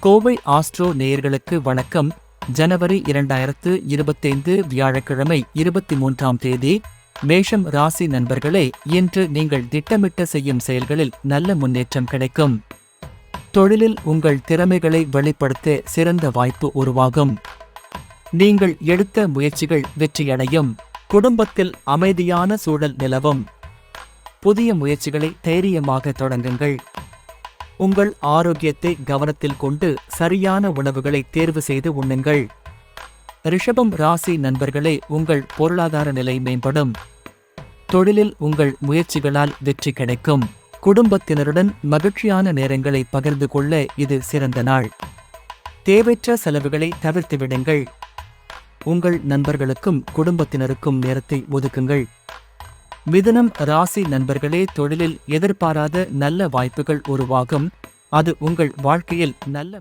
Kovai astro நேயர்களுக்கு வணக்கம். ஜனவரி இரண்டாயிரத்து இருபத்தைந்து வியாழக்கிழமை இருபத்தி மூன்றாம் தேதி மேஷம் ராசி நண்பர்களே இன்று நீங்கள் திட்டமிட்ட செய்யும் செயல்களில் நல்ல முன்னேற்றம் கிடைக்கும். தொழிலில் உங்கள் திறமைகளை வெளிப்படுத்த சிறந்த வாய்ப்பு உருவாகும். நீங்கள் எடுத்த முயற்சிகள் வெற்றியடையும். குடும்பத்தில் அமைதியான சூழல் நிலவும். புதிய முயற்சிகளை தைரியமாக தொடங்குங்கள். உங்கள் ஆரோக்கியத்தை கவனத்தில் கொண்டு சரியான உணவுகளை தேர்வு செய்து உண்ணுங்கள். ரிஷபம் ராசி நண்பர்களே உங்கள் பொருளாதார நிலை மேம்படும். தொழிலில் உங்கள் முயற்சிகளால் வெற்றி கிடைக்கும். குடும்பத்தினருடன் மகிழ்ச்சியான நேரங்களை பகிர்ந்து கொள்ள இது சிறந்த நாள். தேவையற்ற செலவுகளை தவிர்த்து விடுங்கள். உங்கள் நண்பர்களுக்கும் குடும்பத்தினருக்கும் நேரத்தை ஒதுக்குங்கள். மிதனம் ராசி நண்பர்களே தொழிலில் எதிர்பாராத நல்ல வாய்ப்புகள் உருவாகும். அது உங்கள் வாழ்க்கையில் நல்ல